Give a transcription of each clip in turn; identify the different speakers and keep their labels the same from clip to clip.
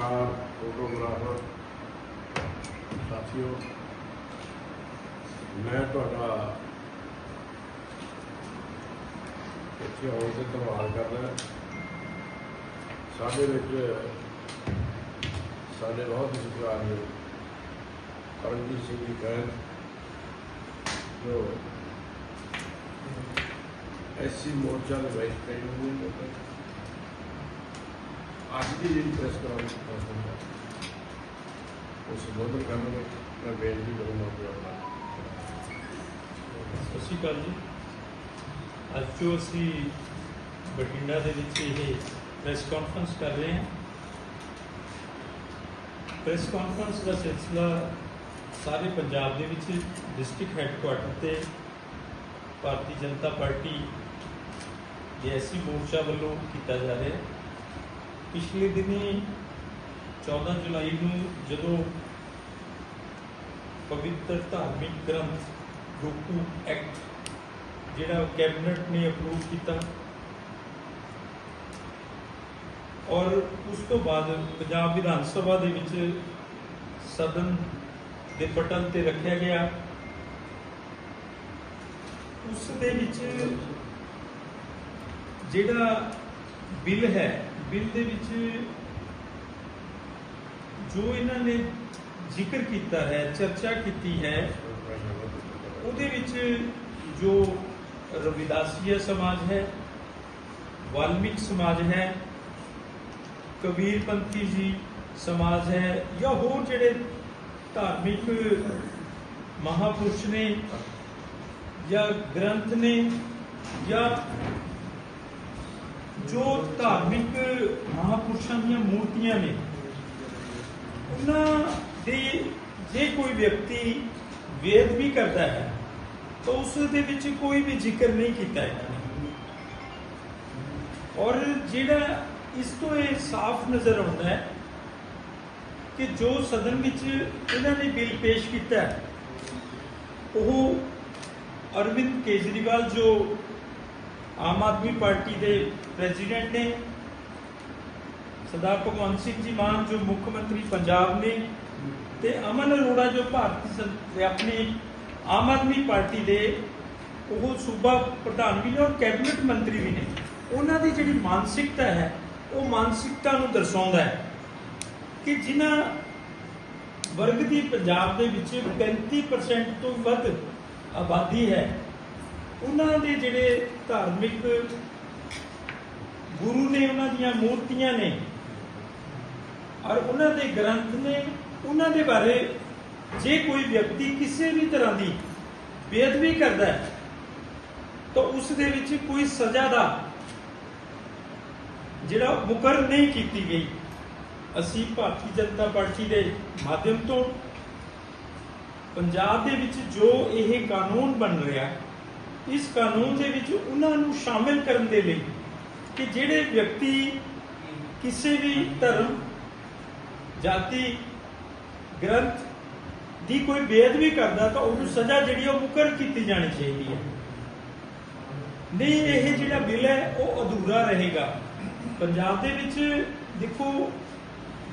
Speaker 1: ਪੱਤਰਕਾਰ ਫੋਟੋਗ੍ਰਾਫਰ ਸਾਥੀਓ ਮੈਂ ਤੁਹਾਡਾ ਇੱਥੇ ਆਉਣ ਤੇ ਧੰਨਵਾਦ ਕਰਦਾ ਸਾਡੇ ਵਿੱਚ ਸਾਡੇ ਬਹੁਤ ਹੀ ਸਤਿਕਾਰਯੋਗ ਪਰਮਜੀਤ ਸਿੰਘ ਜੀ ਕਹਿਣ ਜੋ ਐਸਸੀ ਮੋਰਚਾ ਦੇ ਵਾਈਸ ਪ੍ਰੈਜ਼ੀਡੈਂਟ ਨੇ ਅੱਜ ਦੀ ਜਿਹੜੀ ਪ੍ਰੈਸ ਕਾਨਫਰੰਸ ਹੈ, ਉਹ ਸੰਬੋਧਨ ਕਰਨ ਮੈਂ ਬੇਨਤੀ ਕਰੂੰਗਾ ਆਪਣਾ
Speaker 2: ਸਤਿ ਸ਼੍ਰੀ ਅਕਾਲ ਜੀ। ਅੱਜ ਜੋ ਅਸੀਂ ਬਠਿੰਡਾ ਦੇ ਵਿੱਚ ਇਹ ਪ੍ਰੈਸ ਕਾਨਫਰੰਸ ਕਰ ਰਹੇ ਹਾਂ ਪ੍ਰੈਸ ਕਾਨਫਰੰਸ ਦਾ ਸਿਲਸਿਲਾ ਸਾਰੇ ਪੰਜਾਬ ਦੇ ਵਿੱਚ ਡਿਸਟ੍ਰਿਕਟ ਹੈੱਡਕੁਆਟਰ ਤੇ ਭਾਰਤੀ ਜਨਤਾ ਪਾਰਟੀ ਦੇ ਐਸੀ ਮੋਰਚਾ ਵੱਲੋਂ ਕੀਤਾ ਜਾ ਰਿਹਾ ਹੈ। ਪਿਛਲੇ ਦਿਨੀ 14 ਜੁਲਾਈ ਨੂੰ ਜਦੋਂ ਪਵਿੱਤਰ ਧਾਰਮਿਕ ਗ੍ਰੰਥ ਰੋਕੂ ਐਕਟ, ਜਿਹੜਾ ਕੈਬਨਿਟ ਨੇ ਅਪਰੂਵ ਕੀਤਾ, ਔਰ ਉਸ ਤੋਂ ਬਾਅਦ ਪੰਜਾਬ ਵਿਧਾਨ ਸਭਾ ਦੇ ਵਿੱਚ ਸਦਨ ਦੇ ਪਟਲ ਤੇ ਰੱਖਿਆ ਗਿਆ। ਉਸ ਦੇ ਵਿੱਚ ਜਿਹੜਾ ਬਿੱਲ ਹੈ ਬਿੱਲ ਦੇ ਵਿੱਚ ਜੋ ਇਹਨਾਂ ਨੇ ਜ਼ਿਕਰ ਕੀਤਾ ਹੈ, ਚਰਚਾ ਕੀਤੀ ਹੈ, ਉਹਦੇ ਵਿੱਚ ਜੋ ਰਵਿਦਾਸੀਆ ਸਮਾਜ ਹੈ, ਵਾਲਮੀਕ ਸਮਾਜ ਹੈ ਕਬੀਰਪੰਥੀ ਜੀ ਸਮਾਜ ਹੈ ਜਾਂ ਹੋਰ ਜਿਹੜੇ ਧਾਰਮਿਕ ਮਹਾਪੁਰਸ਼ ਨੇ ਜਾਂ ਗ੍ਰੰਥ ਨੇ ਜਾਂ ਜੋ ਧਾਰਮਿਕ ਮਹਾਪੁਰਸ਼ਾਂ ਦੀਆਂ ਮੂਰਤੀਆਂ ਨੇ, ਉਹਨਾਂ ਦੇ ਜੇ ਕੋਈ ਵਿਅਕਤੀ ਵੇਦ ਵੀ ਕਰਦਾ ਹੈ, ਤਾਂ ਉਸ ਦੇ ਵਿੱਚ ਕੋਈ ਵੀ ਜ਼ਿਕਰ ਨਹੀਂ ਕੀਤਾ ਇਹਨਾਂ ਨੇ। ਔਰ ਜਿਹੜਾ ਇਸ ਤੋਂ ਇਹ ਸਾਫ਼ ਨਜ਼ਰ ਆਉਂਦਾ ਹੈ ਕਿ ਜੋ ਸਦਨ ਵਿੱਚ ਇਹਨਾਂ ਨੇ ਬਿੱਲ ਪੇਸ਼ ਕੀਤਾ ਉਹ ਅਰਵਿੰਦ ਕੇਜਰੀਵਾਲ ਜੋ ਆਮ ਆਦਮੀ ਪਾਰਟੀ ਦੇ ਪ੍ਰੈਜ਼ੀਡੈਂਟ ਨੇ, ਸਰਦਾਰ ਭਗਵੰਤ ਸਿੰਘ ਜੀ ਮਾਨ, ਜੋ ਮੁੱਖ ਮੰਤਰੀ ਪੰਜਾਬ ਨੇ ਤੇ ਅਮਨ ਅਰੋੜਾ, ਜੋ ਭਾਰਤੀ ਸੰ- ਆਪਣੀ ਆਮ ਆਦਮੀ ਪਾਰਟੀ ਦੇ ਉਹ ਸੂਬਾ ਪ੍ਰਧਾਨ ਵੀ ਨੇ ਔਰ ਕੈਬਨਿਟ ਮੰਤਰੀ ਵੀ ਨੇ, ਉਹਨਾਂ ਦੀ ਜਿਹੜੀ ਮਾਨਸਿਕਤਾ ਹੈ, ਉਹ ਮਾਨਸਿਕਤਾ ਨੂੰ ਦਰਸਾਉਂਦਾ ਹੈ ਕਿ ਜਿਨ੍ਹਾਂ ਵਰਗ ਦੀ ਪੰਜਾਬ ਦੇ ਵਿੱਚ 35% ਤੋਂ ਵੱਧ ਆਬਾਦੀ ਹੈ ਉਹਨਾਂ ਦੇ ਜਿਹੜੇ ਧਾਰਮਿਕ ਗੁਰੂ ਨੇ ਉਹਨਾਂ ਦੀਆਂ ਮੂਰਤੀਆਂ ਨੇ ਔਰ ਉਹਨਾਂ ਦੇ ਗ੍ਰੰਥ ਨੇ, ਉਹਨਾਂ ਦੇ ਬਾਰੇ ਜੇ ਕੋਈ ਵਿਅਕਤੀ ਕਿਸੇ ਵੀ ਤਰ੍ਹਾਂ ਦੀ ਬੇਅਦਬੀ ਕਰਦਾ ਹੈ, ਤਾਂ ਉਸ ਦੇ ਵਿੱਚ ਕੋਈ ਸਜ਼ਾ ਦਾ ਜਿਹੜਾ ਮੁਕਰ ਨਹੀਂ ਕੀਤੀ ਗਈ। ਅਸੀਂ ਭਾਰਤੀ ਜਨਤਾ ਪਾਰਟੀ ਦੇ ਮਾਧਿਅਮ ਤੋਂ ਪੰਜਾਬ ਦੇ ਵਿੱਚ ਜੋ ਇਹ ਕਾਨੂੰਨ ਬਣ ਰਿਹਾ ਇਸ ਕਾਨੂੰਨ ਦੇ ਵਿੱਚ ਉਹਨਾਂ ਨੂੰ ਸ਼ਾਮਿਲ ਕਰਨ ਦੇ ਲਈ ਕਿ ਜਿਹੜੇ ਵਿਅਕਤੀ ਕਿਸੇ ਵੀ ਧਰਮ, ਜਾਤੀ, ਗ੍ਰੰਥ ਦੀ ਕੋਈ ਬੇਅਦਬੀ ਕਰਦਾ ਤਾਂ ਉਹਨੂੰ ਸਜ਼ਾ ਜਿਹੜੀ ਉਹ ਮੁਕਰ ਕੀਤੀ ਜਾਣੀ ਚਾਹੀਦੀ ਹੈ। ਨਹੀਂ, ਇਹ ਜਿਹੜਾ ਬਿੱਲ ਹੈ, ਉਹ ਅਧੂਰਾ ਰਹੇਗਾ। ਪੰਜਾਬ ਦੇ ਵਿੱਚ ਦੇਖੋ,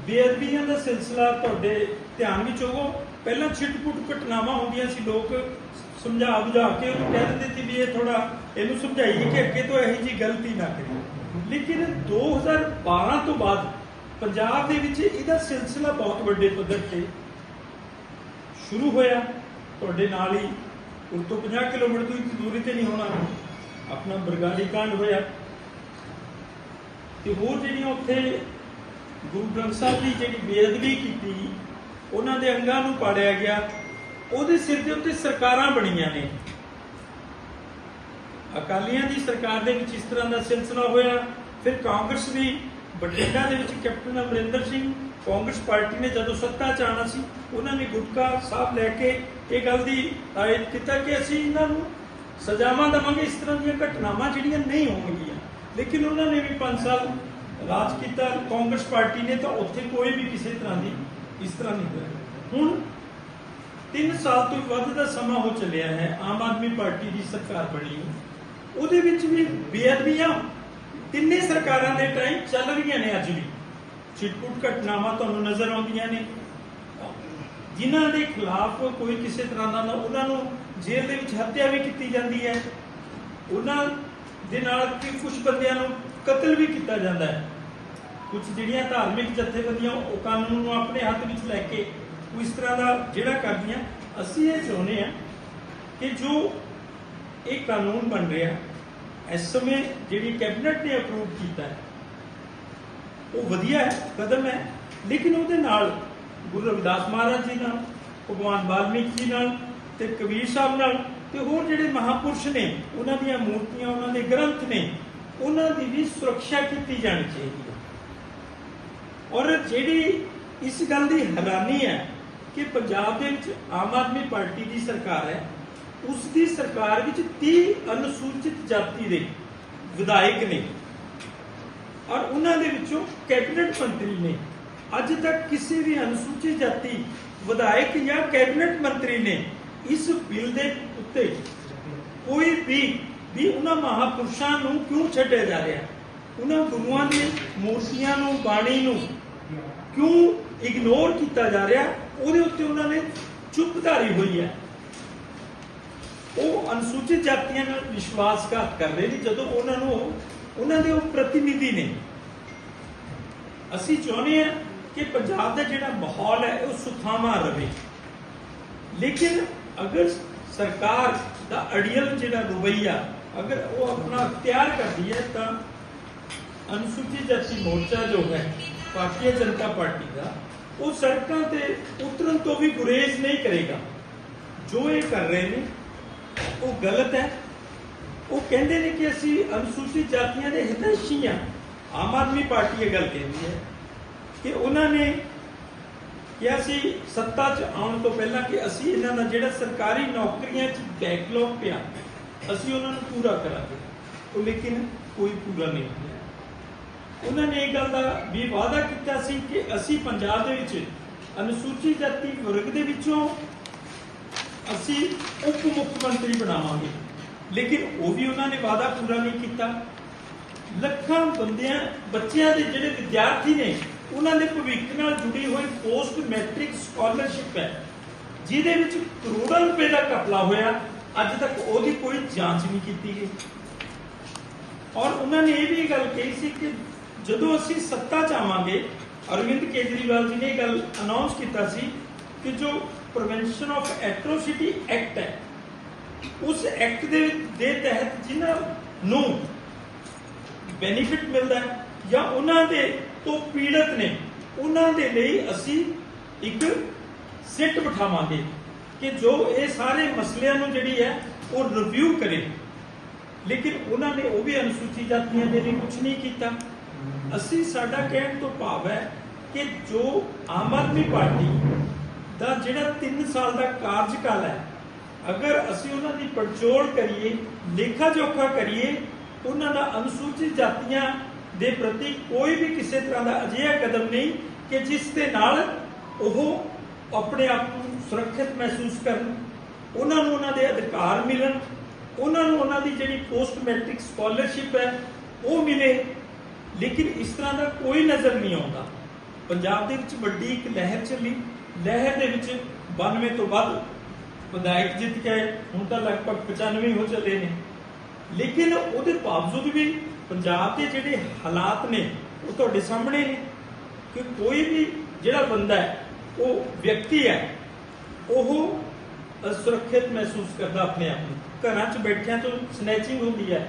Speaker 2: ਬੇਅਦਬੀਆਂ ਦਾ ਸਿਲਸਿਲਾ ਤੁਹਾਡੇ ਧਿਆਨ ਵਿੱਚ ਹੋਵੋ। ਪਹਿਲਾਂ ਛਿਟਪੁਟ ਘਟਨਾਵਾਂ ਹੁੰਦੀਆਂ ਸੀ, ਲੋਕ ਸਮਝਾ ਬੁਝਾ ਕੇ ਉਹਨੂੰ ਕਹਿ ਦਿੰਦੇ ਸੀ ਵੀ ਇਹ ਥੋੜਾ ਇਹਨੂੰ ਸਮਝਾਈਏ ਕਿ ਅੱਗੇ ਤੋਂ ਇਹੋ ਜੀ ਗਲਤੀ ਨਾ ਕਰੀਏ। ਲੇਕਿਨ 2012 ਤੋਂ ਬਾਅਦ ਪੰਜਾਬ ਦੇ ਵਿੱਚ ਇਹਦਾ ਸਿਲਸਿਲਾ ਬਹੁਤ ਵੱਡੇ ਪੱਧਰ ਤੇ ਸ਼ੁਰੂ ਹੋਇਆ। ਤੁਹਾਡੇ ਨਾਲ ਹੀ ਉਰ ਤੋਂ 50 ਕਿਲੋਮੀਟਰ ਦੀ ਦੂਰੀ ਤੇ ਨਹੀਂ ਹੋਣਾ। ਆਪਣਾ ਬਰਗਾੜੀ ਕਾਂਡ ਹੋਇਆ। ਤੇ ਹੋਰ ਜਿਹੜੀਆਂ ਉੱਥੇ ਗੁਰੂ ਗ੍ਰੰਥ ਸਾਹਿਬ ਦੀ ਜਿਹੜੀ ਬੇਅਦਬੀ ਕੀਤੀ, ਉਹਨਾਂ ਦੇ ਅੰਗਾਂ ਨੂੰ ਪਾੜਿਆ ਗਿਆ। ਉਹਦੇ ਸਿਰ ਦੇ ਉੱਤੇ ਸਰਕਾਰਾਂ ਬਣੀਆਂ ਨੇ। ਅਕਾਲੀਆਂ ਦੀ ਸਰਕਾਰ ਦੇ ਵਿੱਚ ਇਸ ਤਰ੍ਹਾਂ ਦਾ ਸਿਲਸਿਲਾ ਹੋਇਆ, ਫਿਰ ਕਾਂਗਰਸ ਵੀ ਬਠਿੰਡਾ ਦੇ ਵਿੱਚ ਕੈਪਟਨ ਅਮਰਿੰਦਰ ਸਿੰਘ, ਕਾਂਗਰਸ ਪਾਰਟੀ ਨੇ ਜਦੋਂ ਸੱਤਾ 'ਚ ਆਉਣਾ ਸੀ, ਉਹਨਾਂ ਨੇ ਗੁਟਕਾ ਸਾਹਿਬ ਲੈ ਕੇ ਇਹ ਗੱਲ ਦੀ ਆਇਤ ਕੀਤਾ ਕਿ ਅਸੀਂ ਇਹਨਾਂ ਨੂੰ ਸਜ਼ਾਵਾਂ ਦੇਵਾਂਗੇ, ਇਸ ਤਰ੍ਹਾਂ ਦੀਆਂ ਘਟਨਾਵਾਂ ਜਿਹੜੀਆਂ ਨਹੀਂ ਹੋਣਗੀਆਂ। ਲੇਕਿਨ ਉਹਨਾਂ ਨੇ ਵੀ 5 ਸਾਲ ਰਾਜ ਕੀਤਾ, ਕਾਂਗਰਸ ਪਾਰਟੀ ਨੇ ਤਾਂ ਉੱਥੇ ਕੋਈ ਵੀ ਕਿਸੇ ਤਰ੍ਹਾਂ ਦੀ ਇਸ ਤਰ੍ਹਾਂ ਨਹੀਂ ਹੋਇਆ ਹੁਣ 3 ਸਾਲ ਤੋਂ ਵੱਧ ਦਾ ਸਮਾਂ ਹੋ ਚੱਲਿਆ ਹੈ, ਆਮ ਆਦਮੀ ਪਾਰਟੀ ਦੀ ਸਰਕਾਰ ਬਣੀ ਉਹਦੇ ਵਿੱਚ ਵੀ ਬੇਅਦਬੀਆਂ ਤਿੰਨੇ ਸਰਕਾਰਾਂ ਦੇ ਟਾਈਮ ਚੱਲ ਰਹੀਆਂ ਨੇ ਅੱਜ ਵੀ। ਚਿਟਪੁਟ ਘਟਨਾਵਾਂ ਤੁਹਾਨੂੰ ਨਜ਼ਰ ਆਉਂਦੀਆਂ ਨੇ। ਜਿਨ੍ਹਾਂ ਦੇ ਖਿਲਾਫ ਕੋਈ ਕਿਸੇ ਤਰ੍ਹਾਂ ਦਾ ਉਹਨਾਂ ਨੂੰ ਜੇਲ੍ਹ ਦੇ ਵਿੱਚ ਹੱਤਿਆ ਵੀ ਕੀਤੀ ਜਾਂਦੀ ਹੈ। ਉਹਨਾਂ ਦੇ ਨਾਲ ਕਿ ਕੁਝ ਬੰਦਿਆਂ ਨੂੰ ਕਤਲ ਵੀ ਕੀਤਾ ਜਾਂਦਾ ਹੈ। ਕੁਝ ਜਿਹੜੀਆਂ ਧਾਰਮਿਕ ਜਥੇਬੰਦੀਆਂ ਉਹ ਕਾਨੂੰਨ ਨੂੰ ਆਪਣੇ ਹੱਥ ਵਿੱਚ ਲੈ ਕੇ ਉਹ ਇਸ ਤਰ੍ਹਾਂ ਦਾ ਜਿਹੜਾ ਕਰਦੀਆਂ ਅਸੀਂ ਇਹ ਚਾਹੁੰਦੇ ਹਾਂ ਕਿ ਜੋ ਇਹ ਕਾਨੂੰਨ ਬਣ ਰਿਹਾ, ਇਸ ਸਮੇਂ ਜਿਹੜੀ ਕੈਬਨਿਟ ਨੇ ਅਪਰੂਵ ਕੀਤਾ ਹੈ, ਉਹ ਵਧੀਆ ਹੈ, ਕਦਮ ਹੈ। ਲੇਕਿਨ ਉਹਦੇ ਨਾਲ ਗੁਰੂ ਰਵਿਦਾਸ ਮਹਾਰਾਜ ਜੀ ਨਾਲ, ਭਗਵਾਨ ਵਾਲਮੀਕ ਜੀ ਨਾਲ ਤੇ ਕਬੀਰ ਸਾਹਿਬ ਨਾਲ ਤੇ ਹੋਰ ਜਿਹੜੇ ਮਹਾਪੁਰਸ਼ ਨੇ, ਉਹਨਾਂ ਦੀਆਂ ਮੂਰਤੀਆਂ, ਉਹਨਾਂ ਦੇ ਗ੍ਰੰਥ ਨੇ, ਉਹਨਾਂ ਦੀ ਵੀ ਸੁਰੱਖਿਆ ਕੀਤੀ ਜਾਣੀ ਚਾਹੀਦੀ ਹੈ। ਔਰ ਜਿਹੜੀ ਇਸ ਗੱਲ ਦੀ ਹੈਰਾਨੀ ਹੈ ਕਿ ਪੰਜਾਬ ਦੇ ਵਿੱਚ ਆਮ ਆਦਮੀ ਪਾਰਟੀ ਦੀ ਸਰਕਾਰ ਹੈ ਉਸ ਦੀ ਸਰਕਾਰ ਵਿੱਚ 30 ਅਨੁਸੂਚਿਤ ਜਾਤੀ ਦੇ ਵਿਧਾਇਕ ਨੇ ਔਰ ਉਹਨਾਂ ਦੇ ਵਿੱਚੋਂ ਕੈਬਨਿਟ ਮੰਤਰੀ ਨੇ। ਅੱਜ ਤੱਕ ਕਿਸੇ ਵੀ ਅਨੁਸੂਚਿਤ ਜਾਤੀ ਵਿਧਾਇਕ ਜਾਂ ਕੈਬਨਿਟ ਮੰਤਰੀ ਨੇ ਇਸ ਬਿੱਲ ਦੇ ਉੱਤੇ ਕੋਈ ਵੀ ਵੀ ਉਹਨਾਂ ਮਹਾਪੁਰਸ਼ਾਂ ਨੂੰ ਕਿਉਂ ਛੱਡਿਆ ਜਾ ਰਿਹਾ? ਉਹਨਾਂ ਗੁਰੂਆਂ ਦੀ ਮੂਰਤੀਆਂ ਨੂੰ, ਬਾਣੀ ਨੂੰ ਕਿਉਂ ਇਗਨੋਰ ਕੀਤਾ ਜਾ ਰਿਹਾ? ਉਹਦੇ ਉੱਤੇ ਉਹਨਾਂ ਨੇ ਚੁੱਪ ਧਾਰੀ ਹੋਈ ਹੈ। ਉਹ ਅਨੁਸੂਚਿਤ ਜਾਤੀਆਂ ਨਾਲ ਵਿਸ਼ਵਾਸਘਾਤ ਕਰ ਰਹੇ ਨੇ, ਜਦੋਂ ਉਹਨਾਂ ਨੂੰ ਉਹਨਾਂ ਦੇ ਉਹ ਪ੍ਰਤੀਨਿਧੀ ਨੇ। ਅਸੀਂ ਚਾਹੁੰਦੇ ਹਾਂ ਕਿ ਪੰਜਾਬ ਦਾ ਜਿਹੜਾ ਮਾਹੌਲ ਹੈ, ਉਹ ਸੁਖਾਵਾਂ ਰਹੇ ਲੇਕਿਨ ਅਗਰ ਸਰਕਾਰ ਦਾ ਅੜੀਅਲ ਜਿਹੜਾ ਰਵਈਆ, ਅਗਰ ਉਹ ਆਪਣਾ ਅਖਤਿਆਰ ਕਰਦੀ ਹੈ, ਤਾਂ ਅਨੁਸੂਚਿਤ ਜਾਤੀ ਮੋਰਚਾ ਜੋ ਹੈ, ਭਾਰਤੀ ਜਨਤਾ ਪਾਰਟੀ ਦਾ ਉਹ ਸੜਕਾਂ ਤੇ ਉਤਰਨ ਤੋਂ ਵੀ ਗੁਰੇਜ਼ ਨਹੀਂ ਕਰੇਗਾ। ਜੋ ਇਹ ਕਰ ਰਹੇ ਨੇ, ਉਹ ਗਲਤ ਹੈ। ਉਹ ਕਹਿੰਦੇ ਨੇ ਕਿ ਅਸੀਂ ਅਨੁਸੂਚਿਤ ਜਾਤੀਆਂ ਦੇ ਹਿਤੈਸ਼ੀ ਹਾਂ। ਆਮ ਆਦਮੀ ਪਾਰਟੀ ਇਹ ਗੱਲ ਕਹਿੰਦੀ ਹੈ ਕਿ ਉਹਨਾਂ ਨੇ ਕਿਹਾ ਸੀ ਸੱਤਾ 'ਚ ਆਉਣ ਤੋਂ ਪਹਿਲਾਂ ਕਿ ਅਸੀਂ ਇਹਨਾਂ ਦਾ ਜਿਹੜਾ ਸਰਕਾਰੀ ਨੌਕਰੀਆਂ 'ਚ ਬੈਕਲੌਗ ਪਿਆ, ਅਸੀਂ ਉਹਨਾਂ ਨੂੰ ਪੂਰਾ ਕਰਾਂਗੇ। ਉਹ ਲੇਕਿਨ ਕੋਈ ਪੂਰਾ ਨਹੀਂ ਹੋਇਆ। ਉਹਨਾਂ ਨੇ ਇਹ ਗੱਲ ਦਾ ਵੀ ਵਾਅਦਾ ਕੀਤਾ ਸੀ ਕਿ ਅਸੀਂ ਪੰਜਾਬ ਦੇ ਵਿੱਚ ਅਨੁਸੂਚਿਤ ਜਾਤੀ ਵਰਗ ਦੇ ਵਿੱਚੋਂ ਅਸੀਂ ਉਪ ਮੁੱਖ ਮੰਤਰੀ ਬਣਾਵਾਂਗੇ। ਲੇਕਿਨ ਉਹ ਵੀ ਉਹਨਾਂ ਨੇ ਵਾਅਦਾ ਪੂਰਾ ਨਹੀਂ ਕੀਤਾ। ਲੱਖਾਂ ਬੰਦਿਆਂ, ਬੱਚਿਆਂ ਦੇ ਜਿਹੜੇ ਵਿਦਿਆਰਥੀ ਨੇ, ਉਹਨਾਂ ਦੇ ਭਵਿੱਖ ਨਾਲ ਜੁੜੀ ਹੋਈ ਪੋਸਟ ਮੈਟ੍ਰਿਕ ਸਕਾਲਰਸ਼ਿਪ ਹੈ, ਜਿਹਦੇ ਵਿੱਚ ਕਰੋੜਾਂ ਰੁਪਏ ਦਾ ਘਪਲਾ ਹੋਇਆ। ਅੱਜ ਤੱਕ ਉਹਦੀ ਕੋਈ ਜਾਂਚ ਨਹੀਂ ਕੀਤੀ ਗਈ। ਔਰ ਉਹਨਾਂ ਨੇ ਇਹ ਵੀ ਗੱਲ ਕਹੀ ਸੀ ਕਿ ਜਦੋਂ ਅਸੀਂ ਸੱਤਾ 'ਚ ਆਵਾਂਗੇ, ਅਰਵਿੰਦ ਕੇਜਰੀਵਾਲ ਜੀ ਨੇ ਇਹ ਗੱਲ ਅਨਾਉਂਸ ਕੀਤਾ ਸੀ ਕਿ ਜੋ ਪ੍ਰੀਵੈਂਸ਼ਨ ਆਫ ਐਟ੍ਰੋਸਿਟੀ ਐਕਟ ਹੈ, ਉਸ ਐਕਟ ਦੇ ਦੇ ਤਹਿਤ ਜਿਨ੍ਹਾਂ ਨੂੰ ਬੈਨੀਫਿਟ ਮਿਲਦਾ ਹੈ ਜਾਂ ਉਹਨਾਂ ਦੇ ਤੋਂ ਪੀੜਤ ਨੇ, ਉਹਨਾਂ ਦੇ ਲਈ ਅਸੀਂ ਇੱਕ ਸਿੱਟ ਬਿਠਾਵਾਂਗੇ ਕਿ ਜੋ ਇਹ ਸਾਰੇ ਮਸਲਿਆਂ ਨੂੰ ਜਿਹੜੀ ਹੈ ਉਹ ਰਿਵਿਊ ਕਰੇ। ਲੇਕਿਨ ਉਹਨਾਂ ਨੇ ਉਹ ਵੀ ਅਨੁਸੂਚਿਤ ਜਾਤੀਆਂ ਦੇ ਲਈ ਕੁਝ ਨਹੀਂ ਕੀਤਾ। ਅਸੀਂ ਸਾਡਾ ਕਹਿਣ ਤੋਂ ਭਾਵ ਹੈ ਕਿ ਜੋ ਆਮ ਆਦਮੀ ਪਾਰਟੀ ਦਾ ਜਿਹੜਾ 3 ਸਾਲ ਦਾ ਕਾਰਜਕਾਲ ਹੈ, ਅਗਰ ਅਸੀਂ ਉਹਨਾਂ ਦੀ ਪੜਚੋਲ ਕਰੀਏ, ਲੇਖਾ ਜੋਖਾ ਕਰੀਏ, ਉਹਨਾਂ ਦਾ ਅਨੁਸੂਚਿਤ ਜਾਤੀਆਂ ਦੇ ਪ੍ਰਤੀ ਕੋਈ ਵੀ ਕਿਸੇ ਤਰ੍ਹਾਂ ਦਾ ਅਜਿਹਾ ਕਦਮ ਨਹੀਂ ਕਿ ਜਿਸ ਦੇ ਨਾਲ ਉਹ ਆਪਣੇ ਆਪ ਨੂੰ ਸੁਰੱਖਿਅਤ ਮਹਿਸੂਸ ਕਰਨ, ਉਹਨਾਂ ਨੂੰ ਉਹਨਾਂ ਦੇ ਅਧਿਕਾਰ ਮਿਲਣ, ਉਹਨਾਂ ਨੂੰ ਉਹਨਾਂ ਦੀ ਜਿਹੜੀ ਪੋਸਟ ਮੈਟ੍ਰਿਕ ਸਕਾਲਰਸ਼ਿਪ ਹੈ, ਉਹ ਮਿਲੇ ਲੇਕਿਨ ਇਸ ਤਰ੍ਹਾਂ ਦਾ ਕੋਈ ਨਜ਼ਰ ਨਹੀਂ ਆਉਂਦਾ। ਪੰਜਾਬ ਦੇ ਵਿੱਚ ਵੱਡੀ ਇੱਕ ਲਹਿਰ ਚੱਲੀ। ਲਹਿਰ ਦੇ ਵਿੱਚ 92 ਤੋਂ ਵੱਧ ਵਿਧਾਇਕ ਜਿੱਤ ਕੇ ਆਏ, ਹੁਣ ਤਾਂ ਲਗਭਗ 95 ਹੋ ਚੱਲੇ ਨੇ। ਲੇਕਿਨ ਉਹਦੇ ਬਾਵਜੂਦ ਵੀ ਪੰਜਾਬ ਦੇ ਜਿਹੜੇ ਹਾਲਾਤ ਨੇ ਉਹ ਤੁਹਾਡੇ ਸਾਹਮਣੇ ਨੇ। ਕਿ ਕੋਈ ਵੀ ਜਿਹੜਾ ਬੰਦਾ ਹੈ ਉਹ ਵਿਅਕਤੀ ਹੈ ਉਹ ਅਸੁਰੱਖਿਅਤ ਮਹਿਸੂਸ ਕਰਦਾ ਆਪਣੇ ਆਪ ਨੂੰ। ਘਰਾਂ 'ਚ ਬੈਠਿਆਂ ਤੋਂ ਸਨੈਚਿੰਗ ਹੁੰਦੀ ਹੈ।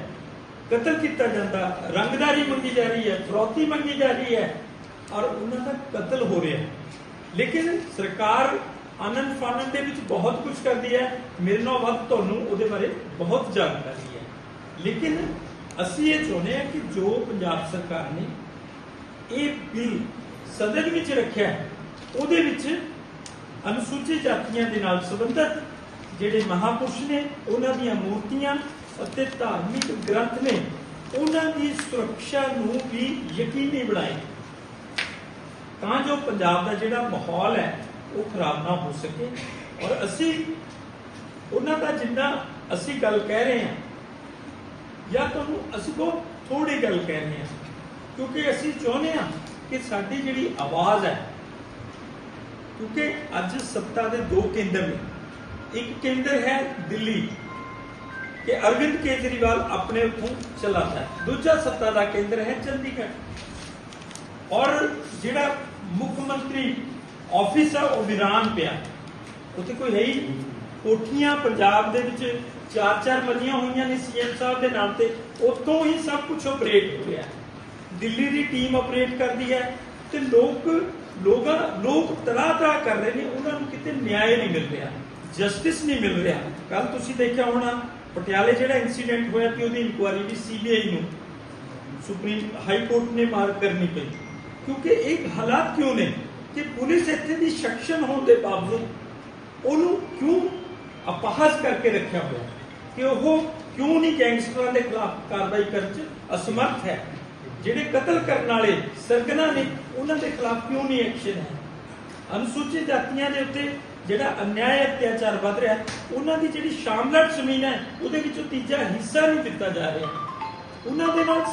Speaker 2: ਕਤਲ ਕੀਤਾ ਜਾਂਦਾ, ਰੰਗਦਾਰੀ ਮੰਗੀ ਜਾ ਰਹੀ ਹੈ, ਫਰੋਤੀ ਮੰਗੀ ਜਾ ਰਹੀ ਹੈ ਔਰ ਉਹਨਾਂ ਦਾ ਕਤਲ ਹੋ ਰਿਹਾ ਲੇਕਿਨ ਸਰਕਾਰ ਆਨੰਦ ਫਾਨਨ ਦੇ ਵਿੱਚ ਬਹੁਤ ਕੁਝ ਕਰਦੀ ਹੈ, ਮੇਰੇ ਨਾਲ ਵੱਧ ਤੁਹਾਨੂੰ ਉਹਦੇ ਬਾਰੇ ਬਹੁਤ ਜਾਣਕਾਰੀ ਹੈ। ਲੇਕਿਨ ਅਸੀਂ ਇਹ ਚਾਹੁੰਦੇ ਹਾਂ ਕਿ ਜੋ ਪੰਜਾਬ ਸਰਕਾਰ ਨੇ ਇਹ ਬਿੱਲ ਸਦਨ ਵਿੱਚ ਰੱਖਿਆ ਉਹਦੇ ਵਿੱਚ ਅਨੁਸੂਚਿਤ ਜਾਤੀਆਂ ਦੇ ਨਾਲ ਸੰਬੰਧਿਤ ਜਿਹੜੇ ਮਹਾਪੁਰਸ਼ ਨੇ, ਉਹਨਾਂ ਦੀਆਂ ਮੂਰਤੀਆਂ ਅਤੇ ਧਾਰਮਿਕ ਗ੍ਰੰਥ ਨੇ ਉਹਨਾਂ ਦੀ ਸੁਰੱਖਿਆ ਨੂੰ ਵੀ ਯਕੀਨੀ ਬਣਾਏ ਤਾਂ ਜੋ ਪੰਜਾਬ ਦਾ ਜਿਹੜਾ ਮਾਹੌਲ ਹੈ, ਉਹ ਖਰਾਬ ਨਾ ਹੋ ਸਕੇ। ਔਰ ਅਸੀਂ, ਉਹਨਾਂ ਦਾ ਜਿੰਨਾ ਅਸੀਂ ਗੱਲ ਕਹਿ ਰਹੇ ਹਾਂ, ਜਾਂ ਤੁਹਾਨੂੰ ਅਸੀਂ ਬਹੁਤ ਥੋੜੀ ਗੱਲ ਕਹਿ ਰਹੇ ਹਾਂ, ਕਿਉਂਕਿ ਅਸੀਂ ਚਾਹੁੰਦੇ ਹਾਂ ਕਿ ਸਾਡੀ ਜਿਹੜੀ ਆਵਾਜ਼ ਹੈ, ਕਿਉਂਕਿ ਅੱਜ ਸੱਤਾ ਦੇ ਦੋ ਕੇਂਦਰ ਨੇ। ਇੱਕ ਕੇਂਦਰ ਹੈ ਦਿੱਲੀ। ਕਿ ਅਰਵਿੰਦ ਕੇਜਰੀਵਾਲ ਆਪਣੇ ਉੱਥੋਂ ਚਲਾਤਾ ਹੈ। ਦੂਜਾ ਸੱਤਾ ਦਾ ਕੇਂਦਰ ਹੈ ਚੰਡੀਗੜ੍ਹ। ਔਰ ਜਿਹੜਾ ਮੁੱਖ ਮੰਤਰੀ ਆਫਿਸ ਆ ਉਹ ਵਿਰਾਨ ਪਿਆ। ਉੱਥੇ ਕੋਈ ਹੈ ਹੀ ਕੋਠੀਆਂ ਪੰਜਾਬ ਦੇ ਵਿੱਚ ਚਾਰ ਚਾਰ ਬਣੀਆਂ ਹੋਈਆਂ ਨੇ ਸੀਐਮ ਸਾਹਿਬ ਦੇ ਨਾਮ ਤੇ। ਉੱਥੋਂ ਹੀ ਸਭ ਕੁਝ ਆਪਰੇਟ ਹੋ ਰਿਹਾ ਦਿੱਲੀ ਦੀ ਟੀਮ ਆਪਰੇਟ ਕਰਦੀ ਹੈ ਤੇ ਲੋਕ, ਲੋਕਾਂ, ਲੋਕ ਤਰਾ ਤਰਾ ਕਰ ਰਹੇ ਨੇ। ਉਹਨਾਂ ਨੂੰ ਕਿਤੇ ਨਿਆਂ ਨਹੀਂ ਮਿਲ ਰਿਹਾ। ਜਸਟਿਸ ਨਹੀਂ ਮਿਲ ਰਿਹਾ। ਕੱਲ ਤੁਸੀਂ ਦੇਖਿਆ ਹੋਣਾ ਪਟਿਆਲੇ ਜਿਹੜਾ ਇਨਸੀਡੈਂਟ ਹੋਇਆ ਕਿ ਉਹਦੀ ਇਨਕੁਆਇਰੀ ਵੀ ਸੀਬੀਆਈ ਨੂੰ ਸੁਪਰੀਮ ਹਾਈ ਕੋਰਟ ਨੇ ਮਾਰ ਕਰਨੀ ਪਈ। ਕਿਉਂਕਿ ਇੱਕ ਹਾਲਾਤ ਕਿਉਂ ਨੇ ਕਿ ਪੁਲਿਸ ਇੱਥੇ ਦੀ ਸਖਸ਼ਨ ਹੋਣ ਦੇ ਬਾਵਜੂਦ ਉਹਨੂੰ ਕਿਉਂ ਅਪਹਾਸ ਕਰਕੇ ਰੱਖਿਆ ਹੋਇਆ ਕਿ ਉਹ ਕਿਉਂ ਨਹੀਂ ਗੈਂਗਸਟਰਾਂ ਦੇ ਖਿਲਾਫ ਕਾਰਵਾਈ ਕਰਨ 'ਚ ਅਸਮਰਥ ਹੈ? ਜਿਹੜੇ ਕਤਲ ਕਰਨ ਵਾਲੇ ਸਰਗਨਾ ਨੇ ਉਹਨਾਂ ਦੇ ਖਿਲਾਫ ਕਿਉਂ ਨਹੀਂ ਐਕਸ਼ਨ ਹੈ? ਅਨੁਸੂਚਿਤ ਜਾਤੀਆਂ ਦੇ ਉੱਤੇ ਜਿਹੜਾ ਅਨਿਆਏ ਅਤਿਆਚਾਰ ਵੱਧ ਰਿਹਾ, ਉਹਨਾਂ ਦੀ ਜਿਹੜੀ ਸ਼ਾਮਲਾਟ ਜ਼ਮੀਨ ਹੈ, ਉਹਦੇ ਵਿੱਚੋਂ ਤੀਜਾ ਹਿੱਸਾ ਨਹੀਂ ਦਿੱਤਾ ਜਾ ਰਿਹਾ। ਉਹਨਾਂ ਦੇ ਨਾਲ